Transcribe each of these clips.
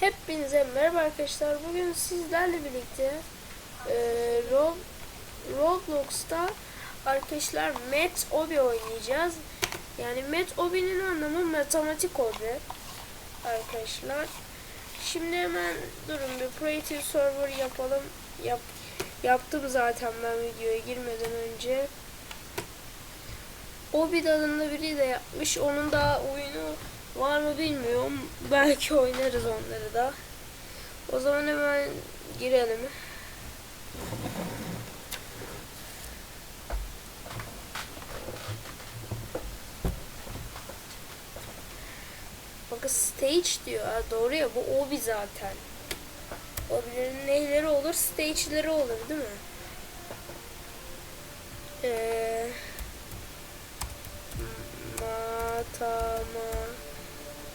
Hepinize merhaba arkadaşlar. Bugün sizlerle birlikte e, Rob, Roblox'ta arkadaşlar Met Obi oynayacağız. Yani Met Obi'nin anlamı matematik obi arkadaşlar. Şimdi hemen durun bir creative server yapalım. Yap, yaptım zaten ben videoya girmeden önce. Obi adında biri de yapmış. Onun da oyunu var mı bilmiyorum. Belki oynarız onları da. O zaman hemen girelim. Bakın stage diyor. Ha, doğru ya bu obi zaten. Obilerin neyleri olur? Stage'leri olur değil mi? Eee mata ma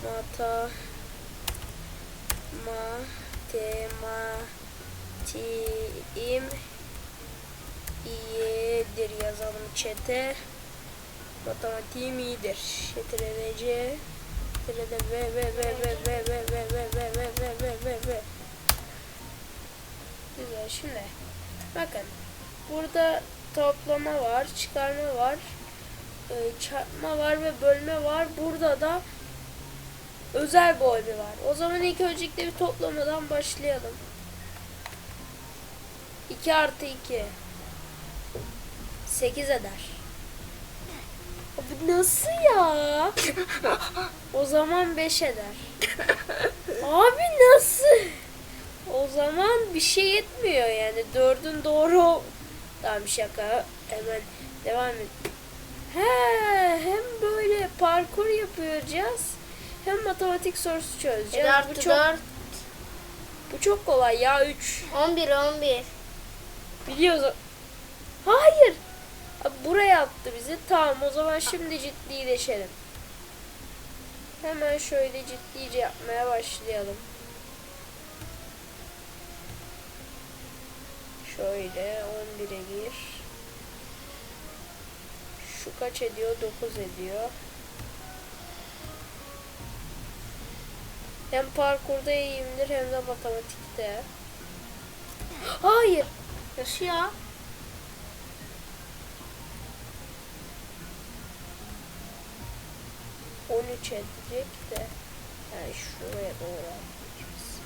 mata matematiğim iyidir yazalım çete matematiğim iyidir şetirece şetirede ve ve ve ve ve ve ve ve ve ve ve ve ve ve güzel şimdi bakın burada toplama var çıkarma var e, çarpma var ve bölme var. Burada da özel bir obi var. O zaman ilk öncelikle bir toplamadan başlayalım. 2 artı 2 8 eder. Abi nasıl ya? O zaman 5 eder. Abi nasıl? O zaman bir şey etmiyor yani. Dördün doğru. Tamam şaka. Hemen devam et. He, hem böyle parkur yapacağız hem matematik sorusu çözeceğiz. 7 Bu artı çok, 4, bu çok kolay ya 3. 11, 11. Biliyoruz. Hayır. Abi buraya attı bizi. Tamam o zaman şimdi ciddileşelim. Hemen şöyle ciddice yapmaya başlayalım. Şöyle 11'e gir. Şu kaç ediyor? 9 ediyor. Hem parkurda iyiyimdir hem de matematikte. Hayır. Nasıl ya? On üç edecek de. Yani şuraya doğru atlayacağız.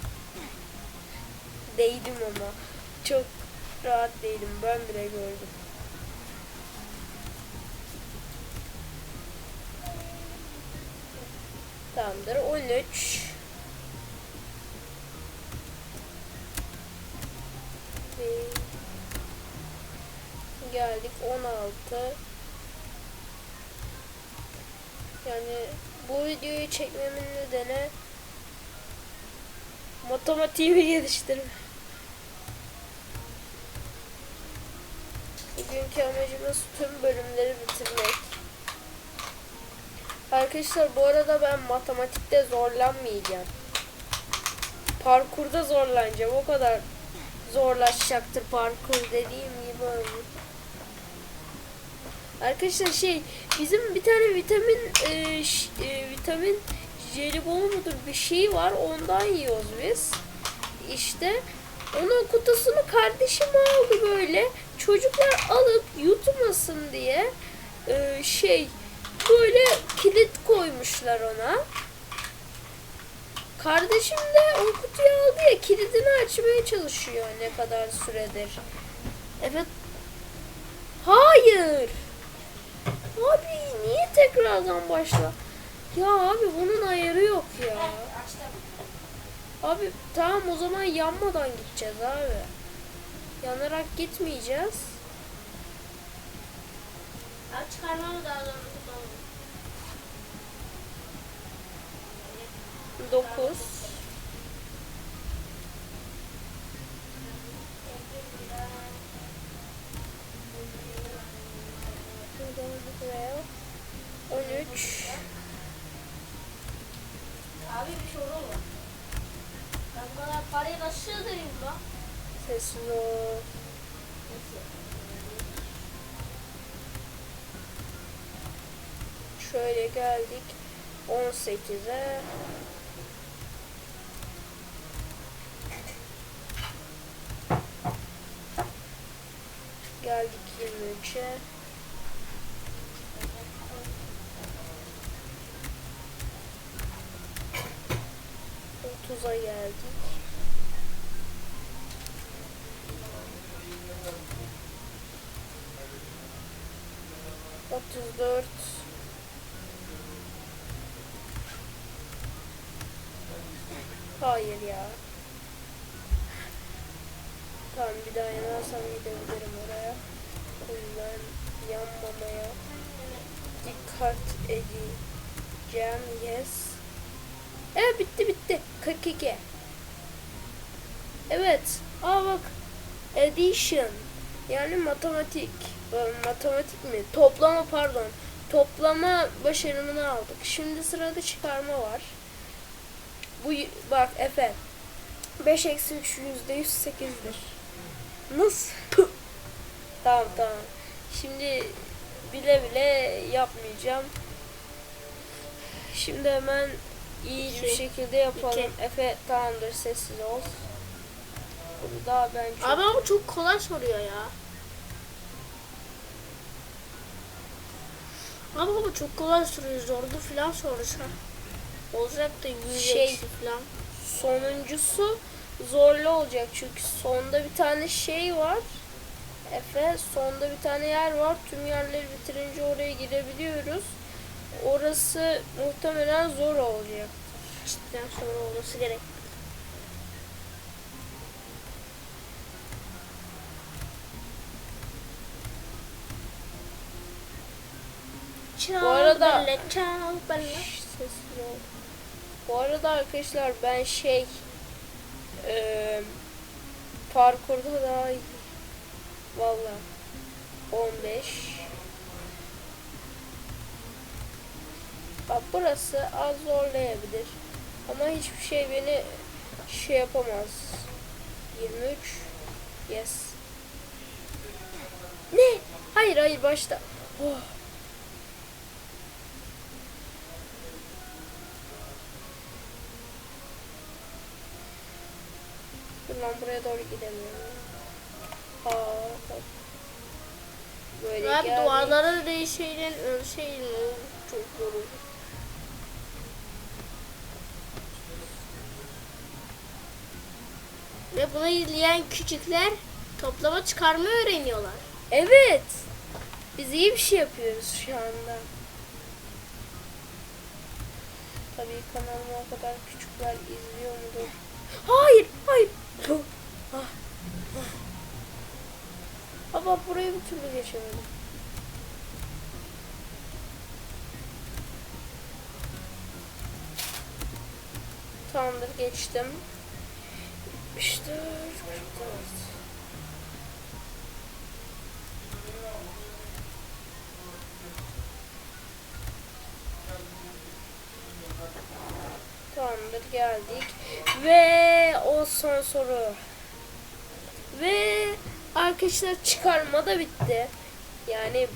Değdim ama. Çok rahat değilim. Ben bile gördüm. Tamamdır. 13. Ve geldik 16. Yani bu videoyu çekmemin nedeni matematiğimi geliştirme. Bugünkü amacımız tüm bölümleri bitirmek. Arkadaşlar bu arada ben matematikte zorlanmayacağım. Parkurda zorlanacağım. O kadar zorlaşacaktır parkur dediğim gibi olur. Arkadaşlar şey bizim bir tane vitamin e, ş- e, vitamin jelibon mudur bir şey var ondan yiyoruz biz. İşte onun kutusunu kardeşim aldı böyle. Çocuklar alıp yutmasın diye e, şey böyle kilit koymuşlar ona. Kardeşim de o kutuyu aldı ya kilidini açmaya çalışıyor ne kadar süredir. Evet. Hayır. Abi niye tekrardan başla? Ya abi bunun ayarı yok ya. Abi tamam o zaman yanmadan gideceğiz abi. Yanarak gitmeyeceğiz. Ya çıkarmam daha zor. 9 13 Abi bir olur mu? Ben bu kadar parayı nasıl sığdırayım lan? Sesli ol. Şöyle geldik 18'e geldik 23'e. Otuza geldik. Edeceğim. Yes. Evet bitti bitti. 42. Evet. Aa bak. Addition. Yani matematik. Ee, Matematik mi? Toplama pardon. Toplama başarımını aldık. Şimdi sırada çıkarma var. Bu bak Efe. 5 eksi 3 yüzde 108'dir. Nasıl? Tamam tamam. Şimdi bile bile yapmayacağım. Şimdi hemen iyi bir İki. şekilde yapalım. İki. Efe tamamdır sessiz ol. Bunu daha ben çok... Abi ama çok kolay soruyor ya. Abi ama çok kolay soruyor. Zorlu falan sorsa. Olacak da yüz Şey- falan. Sonuncusu zorlu olacak çünkü sonda bir tane şey var. Efe sonda bir tane yer var. Tüm yerleri bitirince oraya girebiliyoruz. Orası muhtemelen zor olacak. Cidden sonra olması gerek. Bu arada- Belle, ciao, belle. Ol. Bu arada arkadaşlar ben şey eee parkurda daha iyi. Valla 15 Bak burası az zorlayabilir. Ama hiçbir şey beni şey yapamaz. 23 Yes. Ne? Hayır hayır başta. Oh. Dur lan buraya doğru gidemiyorum. Aa, bak. Böyle Abi geldik. duvarlara değişeyle şey çok zor olur. Ve bunu izleyen küçükler toplama çıkarma öğreniyorlar. Evet. Biz iyi bir şey yapıyoruz şu anda. Tabii kanalıma o kadar küçükler izliyor mudur? Hayır, hayır. Ah. Ama burayı bir türlü geçemedim. Tamamdır geçtim. İşte 44. Tamamdır geldik. Ve o son soru. Ve arkadaşlar çıkarma da bitti. Yani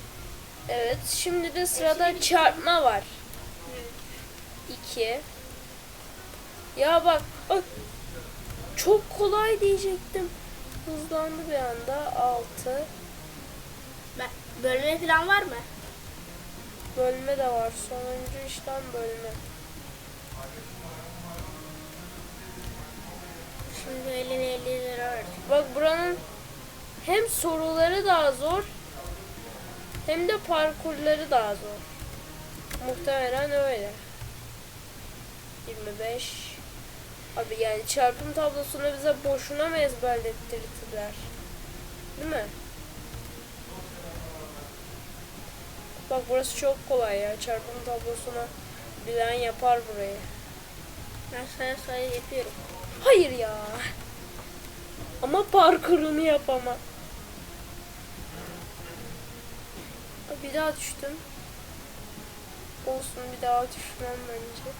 evet şimdi de sırada çarpma var. 2 Ya bak çok kolay diyecektim. Hızlandı bir anda. 6 Ben, bölme falan var mı? Bölme de var. Sonuncu işlem bölme. Şimdi eline 50 lira. Bak buranın hem soruları daha zor hem de parkurları daha zor. Muhtemelen öyle. 25 Abi yani çarpım tablosunu bize boşuna mı ezberlettirdiler? Değil mi? Bak burası çok kolay ya. Çarpım tablosunu bilen yapar burayı. Ben sayı sayı yapıyorum. Hayır ya. Ama parkurunu yapama. Bir daha düştüm. Olsun bir daha düşmem bence.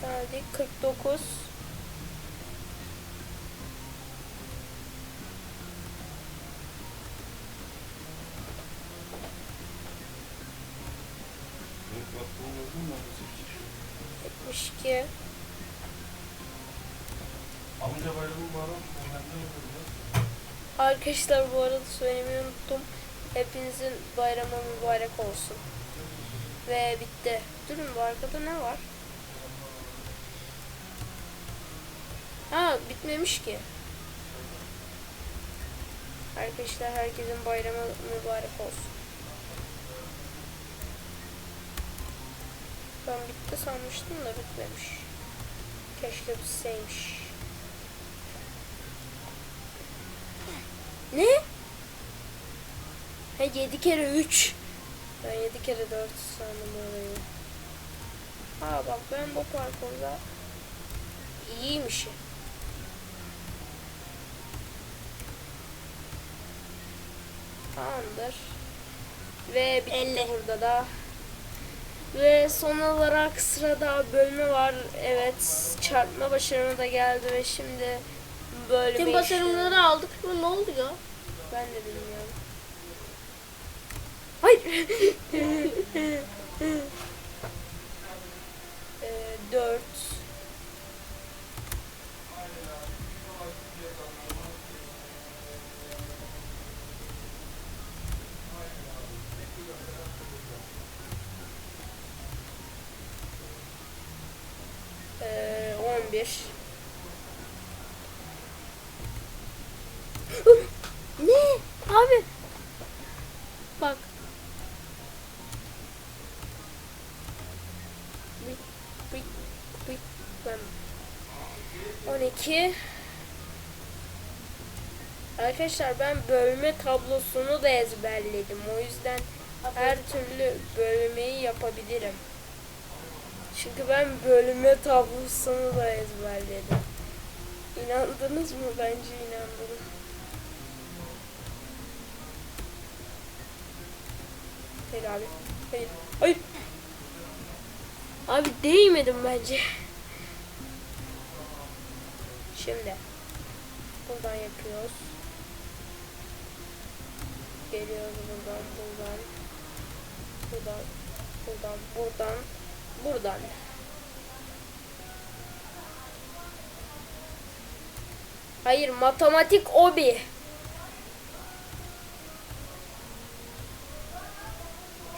Geldik 49. Evet, bak Arkadaşlar bu arada söylemeyi unuttum. Hepinizin bayramı mübarek olsun. Ve bitti. Durun bu arkada ne var? Ha bitmemiş ki. Arkadaşlar herkesin bayramı mübarek olsun. Ben bitti sanmıştım da bitmemiş. Keşke bitseymiş. Ne? Ha 7 kere 3. Ben 7 kere 4 sandım orayı. Ha bak ben bu parkurda iyiymişim. Tamamdır. Ve bitti burada da. Ve son olarak sırada bölme var. Evet çarpma başarımı da geldi ve şimdi bölme Tüm başarımları aldık mı ne oldu ya? ben de bilmiyorum. Hayır. ee, dört. Ee, on bir. ne? Abi. Bak. Bıy, bıy, bıy. Ben 12 Arkadaşlar ben bölme tablosunu da ezberledim. O yüzden her türlü bölmeyi yapabilirim. Çünkü ben bölme tablosunu da ezberledim. İnandınız mı? Bence inandınız. Hayır abi. Hayır. Hayır. Abi değmedim bence. Şimdi. Buradan yapıyoruz. Geliyoruz buradan, buradan. Buradan, buradan, buradan, buradan. Hayır, matematik obi.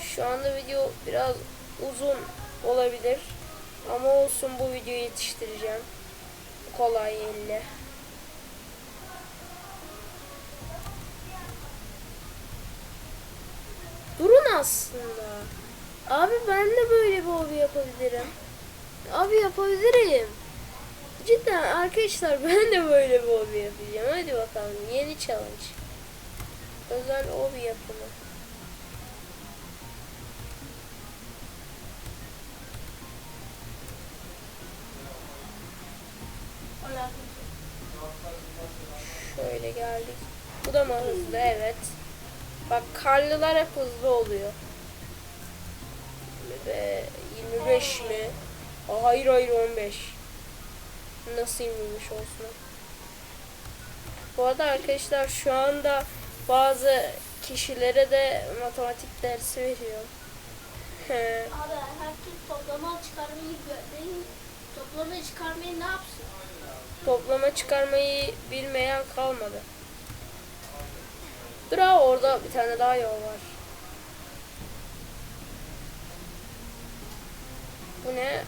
Şu anda video biraz uzun olabilir. Ama olsun bu videoyu yetiştireceğim. Kolay elle. Aslında. Abi ben de böyle bir hobi yapabilirim. Abi yapabilirim. Cidden arkadaşlar ben de böyle bir hobi yapacağım. Hadi bakalım yeni challenge. Özel hobi yapımı. Şöyle geldik. Bu da mı hızlı? Evet. Bak karlılar hep hızlı oluyor. Ve 25 mi? Aa, hayır hayır 15. Nasıl 25 olsun? Bu arada arkadaşlar şu anda bazı kişilere de matematik dersi veriyor. He. Abi herkes toplama çıkarmayı değil toplama çıkarmayı ne yapsın? Toplama çıkarmayı bilmeyen kalmadı. Dur ha orada bir tane daha yol var. Bu ne?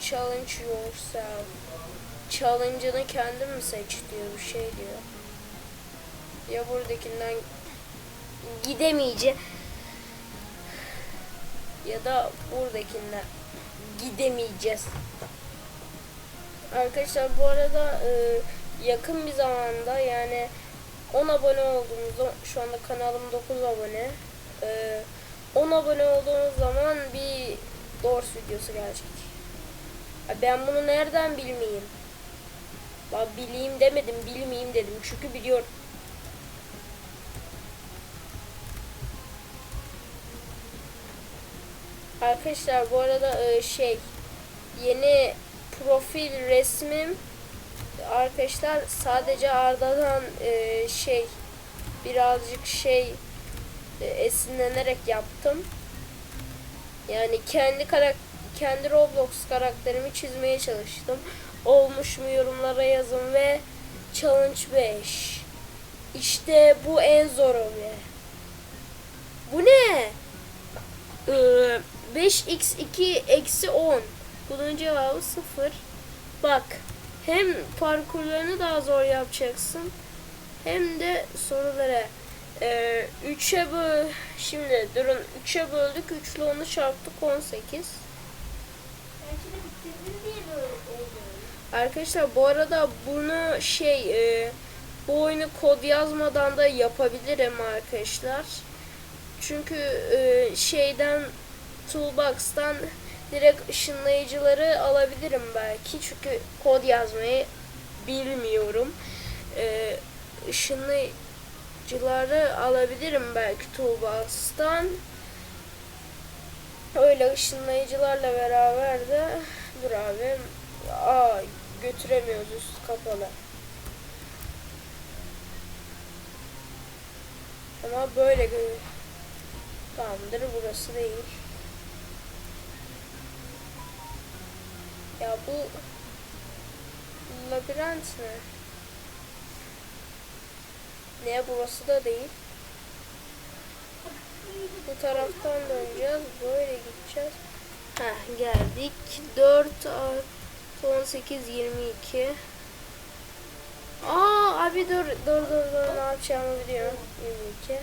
Challenge yourself. Challenge'ını kendin mi seç diyor bir şey diyor. Ya buradakinden gidemeyeceğim. Ya da buradakinden gidemeyeceğiz. Arkadaşlar bu arada e, yakın bir zamanda yani 10 abone olduğumuzda şu anda kanalım 9 abone. E, 10 abone olduğumuz zaman bir Doors videosu gelecek. Ben bunu nereden bilmeyeyim? Bak bileyim demedim, bilmeyeyim dedim. Çünkü biliyorum. Arkadaşlar bu arada e, şey yeni profil resmim arkadaşlar sadece Arda'dan e, şey birazcık şey e, esinlenerek yaptım. Yani kendi karak kendi Roblox karakterimi çizmeye çalıştım. olmuş mu yorumlara yazın ve challenge 5. İşte bu en zor obi. Bu ne? Ee, 5x2 eksi 10. Bunun cevabı 0. Bak hem parkurlarını daha zor yapacaksın hem de sorulara ee, 3'e böl şimdi durun 3'e böldük 3 ile onu çarptık 18 Ben şimdi bitirdim diye böyle oldu. Arkadaşlar bu arada bunu şey e, bu oyunu kod yazmadan da yapabilirim arkadaşlar. Çünkü e, şeyden Toolbox'tan direkt ışınlayıcıları alabilirim belki. Çünkü kod yazmayı bilmiyorum. E, ışınlayıcıları alabilirim belki Toolbox'tan. Öyle ışınlayıcılarla beraber de dur abi Aa götüremiyoruz üst kapalı. Ama böyle Tamamdır burası değil. Ya bu labirent mi? Ne burası da değil. Bu taraftan döneceğiz. Böyle gideceğiz. Heh geldik. 4 artı 18 22. Aa abi dur dur dur dur ne yapacağımı biliyorum. 22.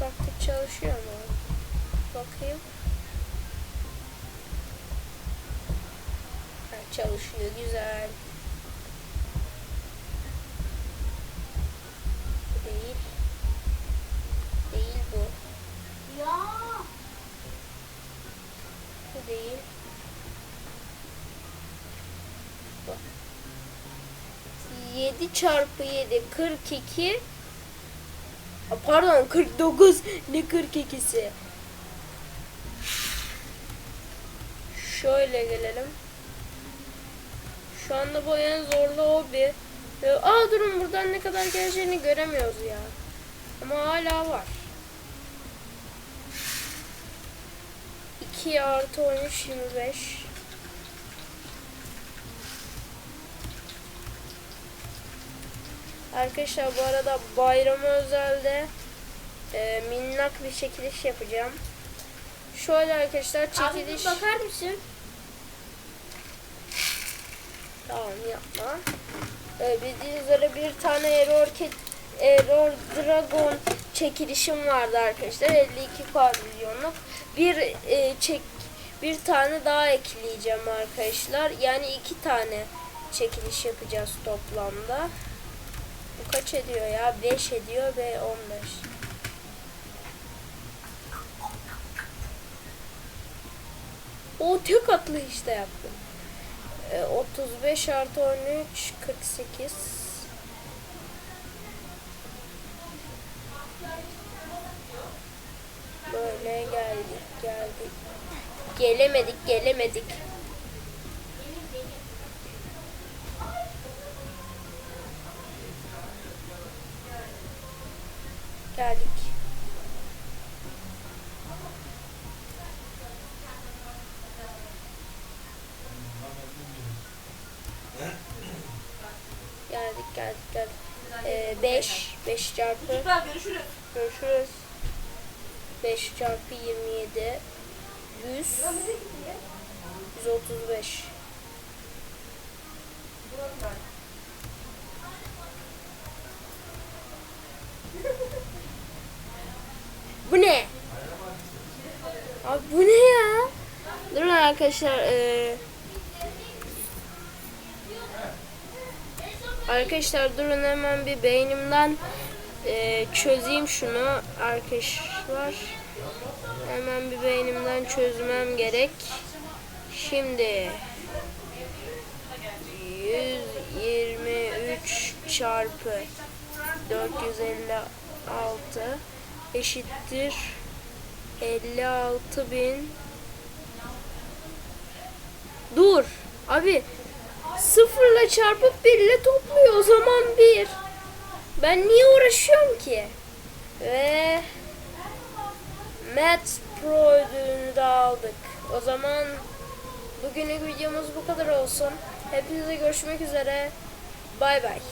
Taktik çalışıyor mu? Bakayım. Ha, çalışıyor güzel. Bu değil. Değil bu. Ya. Bu değil. Bu. 7 çarpı 7 42 Aa, Pardon 49 ne 42'si Şöyle gelelim Şu anda bu en zorlu hobi Ee, Aa durun buradan ne kadar geleceğini göremiyoruz ya Ama hala var 2 artı 13 25 Arkadaşlar bu arada bayrama özelde e, minnak bir çekiliş yapacağım. Şöyle arkadaşlar Abi çekiliş... bir bakar mısın? Tamam yapma. Ee, bildiğiniz üzere bir tane Error, Error Dragon çekilişim vardı arkadaşlar. 52 pavilyonluk. Bir e, çek bir tane daha ekleyeceğim arkadaşlar. Yani iki tane çekiliş yapacağız toplamda. Bu kaç ediyor ya? 5 ediyor ve 15. O tek atlı işte yaptım. E, 35 artı 13 48 Böyle geldik geldik. Gelemedik gelemedik. Geldik geldik geldik. Ee, 5 5 çarpı görüşürüz. görüşürüz. 5 çarpı 27 100 135 Bu ne? Abi bu ne ya? Durun arkadaşlar. eee Arkadaşlar durun hemen bir beynimden eee, çözeyim şunu arkadaşlar. Hemen bir beynimden çözmem gerek. Şimdi 123 çarpı 456 eşittir 56 bin Dur abi sıfırla çarpıp birle topluyor o zaman bir. Ben niye uğraşıyorum ki? Ve Math Pro ödülünü de aldık. O zaman bugün Bugünlük videomuz bu kadar olsun. Hepinize görüşmek üzere. Bay bay.